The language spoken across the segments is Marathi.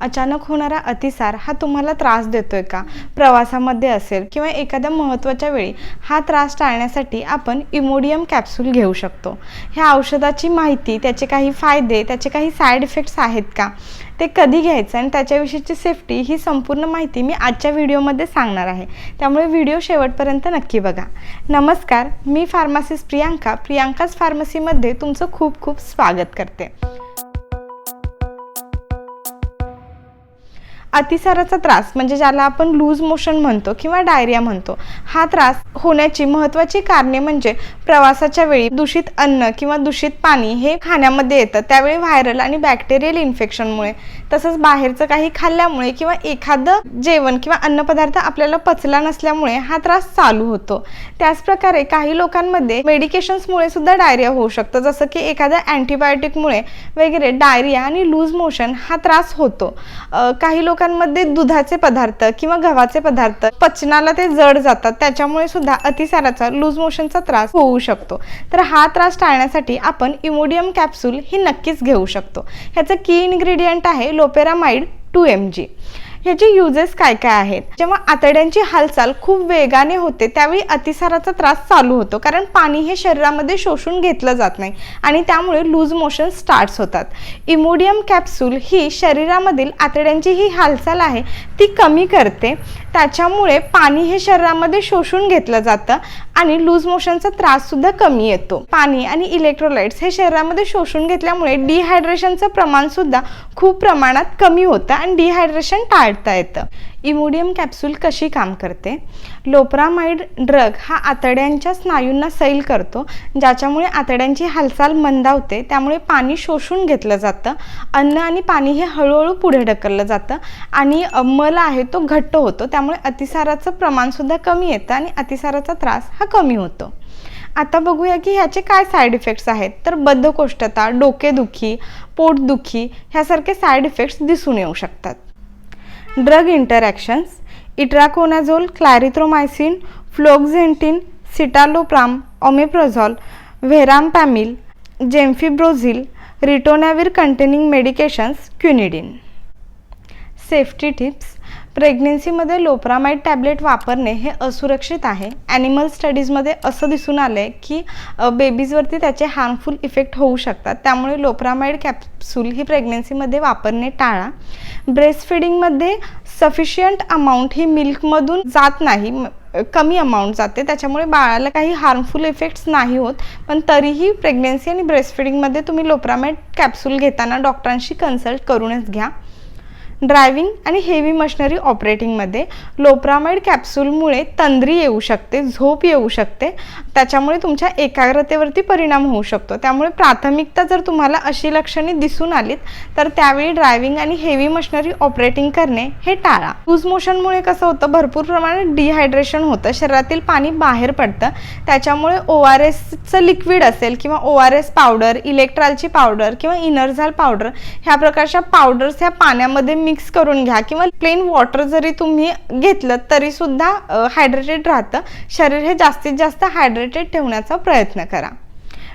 अचानक होणारा अतिसार हा तुम्हाला त्रास देतोय का? प्रवासामध्ये असेल किंवा एखाद्या महत्त्वाच्या वेळी हा त्रास टाळण्यासाठी आपण इमोडियम कॅप्सूल घेऊ शकतो. ह्या औषधाची माहिती त्याचे काही फायदे त्याचे काही साईड इफेक्ट्स आहेत का? ते कधी घ्यायचं आणि त्याच्याविषयीची सेफ्टी ही संपूर्ण माहिती मी आजच्या व्हिडिओमध्ये सांगणार आहे. त्यामुळे व्हिडिओ शेवटपर्यंत नक्की बघा. नमस्कार मी फार्मासिस्ट प्रियांका. प्रियांकाच फार्मसीमध्ये तुमचं खूप खूप स्वागत करते. अतिसाराचा त्रास म्हणजे ज्याला आपण लूज मोशन म्हणतो किंवा डायरिया म्हणतो हा त्रास होण्याची महत्त्वाची कारणे म्हणजे प्रवासाच्या वेळी दूषित अन्न किंवा दूषित पाणी हे खाण्यामध्ये येतं. त्यावेळी व्हायरल आणि बॅक्टेरियल इन्फेक्शनमुळे तसंच बाहेरचं काही खाल्ल्यामुळे किंवा एखादं जेवण किंवा अन्नपदार्थ आपल्याला पचला नसल्यामुळे हा त्रास चालू होतो. त्याचप्रकारे काही लोकांमध्ये मेडिकेशन्समुळे सुद्धा डायरिया होऊ शकतं जसं की एखाद्या अँटीबायोटिकमुळे वगैरे डायरिया आणि लूज मोशन हा त्रास होतो. काही लोकांना लोकांमध्ये दुधाचे पदार्थ किंवा गव्हाचे पदार्थ पचनाला ते जड जातात त्याच्यामुळे सुद्धा अतिसाराचा लूज मोशनचा त्रास होऊ शकतो. तर हा त्रास टाळण्यासाठी आपण इमोडियम कॅप्सूल ही नक्कीच घेऊ शकतो. ह्याचं की इन्ग्रेडियंट आहे लोपेरामाइड टू एम जी ह्याचे युजेस काय काय आहेत? जेव्हा आतड्यांची हालचाल खूप वेगाने होते त्यावेळी अतिसाराचा त्रास चालू होतो. कारण पाणी हे शरीरामध्ये शोषून घेतलं जात नाही आणि त्यामुळे लूज मोशन स्टार्ट्स होतात. इमोडियम कॅप्सूल ही शरीरामधील आतड्यांची ही हालचाल आहे ती कमी करते. त्याच्यामुळे पाणी हे शरीरामध्ये शोषून घेतलं जातं आणि लूज मोशनचा त्रास सुद्धा कमी येतो. पाणी आणि इलेक्ट्रोलाइट्स हे शरीरामध्ये शोषून घेतल्यामुळे डिहायड्रेशनचं प्रमाण सुद्धा खूप प्रमाणात कमी होतं आणि डिहायड्रेशन टाळता येतं. इमोडियम कॅप्सूल कशी काम करते? लोप्रामाइड ड्रग हा आतड्यांच्या स्नायूंना सैल करतो ज्याच्यामुळे आतड्यांची हालचाल मंदावते त्यामुळे पाणी शोषून घेतलं जातं अन्न आणि पाणी हे हळूहळू पुढे ढकललं जातं आणि मल आहे तो घट्ट होतो त्यामुळे अतिसाराचं प्रमाणसुद्धा कमी येतं आणि अतिसाराचा त्रास हा कमी होतो. आता बघूया की ह्याचे काय साईड इफेक्ट्स आहेत. तर बद्धकोष्ठता डोकेदुखी पोटदुखी ह्यासारखे साईड इफेक्ट्स दिसून येऊ शकतात. Drug interactions itraconazole clarithromycin fluoxetine citalopram omeprazole verapamil gemfibrozil ritonavir containing medications quinidine safety tips प्रेग्नेन्सीमध्ये loperamide tablet वापरणे हे असुरक्षित आहे. ॲनिमल स्टडीजमध्ये असं दिसून आलं आहे की बेबीजवरती त्याचे हार्मफुल इफेक्ट होऊ शकतात. त्यामुळे लोप्रामाइड कॅप्सूल ही प्रेग्नेन्सीमध्ये वापरणे टाळा. ब्रेस्ट फिडिंगमध्ये सफिशियंट अमाऊंट ही मिल्कमधून जात नाही. कमी अमाऊंट जाते. त्याच्यामुळे बाळाला काही हार्मफुल इफेक्ट्स नाही होत. पण तरीही प्रेग्नेन्सी आणि ब्रेस्ट फिडिंगमध्ये तुम्ही लोप्रामाइड कॅप्सूल घेताना डॉक्टरांशी कन्सल्ट करूनच घ्या. ड्रायव्हिंग आणि हेवी मशिनरी ऑपरेटिंगमध्ये लोप्रामाइड कॅप्सूलमुळे तंद्री येऊ शकते झोप येऊ शकते. त्याच्यामुळे तुमच्या एकाग्रतेवरती परिणाम होऊ शकतो. त्यामुळे प्राथमिकता जर तुम्हाला अशी लक्षणे दिसून आलीत तर त्यावेळी ड्रायव्हिंग आणि हेवी मशिनरी ऑपरेटिंग करणे हे टाळा. लूज मोशनमुळे कसं होतं भरपूर प्रमाणात डिहायड्रेशन होतं शरीरातील पाणी बाहेर पडतं. त्याच्यामुळे ओ आर एसचं लिक्विड असेल किंवा ओ आर एस पावडर इलेक्ट्रॉलची पावडर किंवा इनरझाल पावडर ह्या प्रकारच्या पावडर्स ह्या पाण्यामध्ये मिक्स करून घ्या किंवा प्लेन वॉटर जरी तुम्ही घेतलं तरी सुद्धा हायड्रेटेड राहतं. शरीर हे जास्तीत जास्त हायड्रेटेड ठेवण्याचा प्रयत्न करा.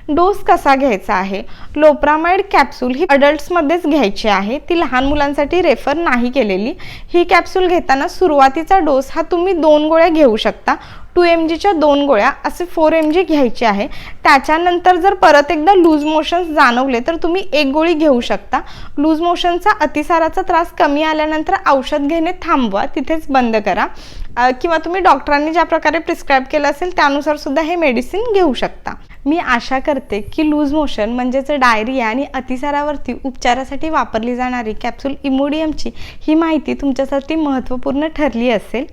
डोस कसा घ्यायचा आहे? लोप्रामाइड कॅप्सूल ही अडल्ट्समध्येच घ्यायची आहे. ती लहान मुलांसाठी रेफर नाही केलेली. ही कॅप्सूल घेताना सुरुवातीचा डोस हा तुम्ही दोन गोळ्या घेऊ शकता. टू एम जीच्या दोन गोळ्या असे फोर एम जी घ्यायची आहे. त्याच्यानंतर जर परत एकदा लूज मोशन्स जाणवले तर तुम्ही एक गोळी घेऊ शकता. लूज मोशनचा अतिसाराचा त्रास कमी आल्यानंतर औषध घेणे थांबवा तिथेच बंद करा. किंवा तुम्ही डॉक्टरांनी ज्या प्रकारे प्रिस्क्राईब केलं असेल त्यानुसार सुद्धा हे मेडिसिन घेऊ शकता. मी आशा करते की लूज मोशन म्हणजेच डायरिया आणि अतिसारावरती उपचारासाठी वापरली जाणारी कॅप्सूल इमोडियमची ही माहिती तुमच्यासाठी महत्त्वपूर्ण ठरली असेल.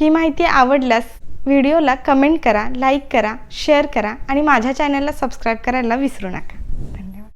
ही माहिती आवडल्यास व्हिडिओला कमेंट करा लाईक करा शेअर करा आणि माझ्या चॅनलला सबस्क्राईब करायला विसरू नका.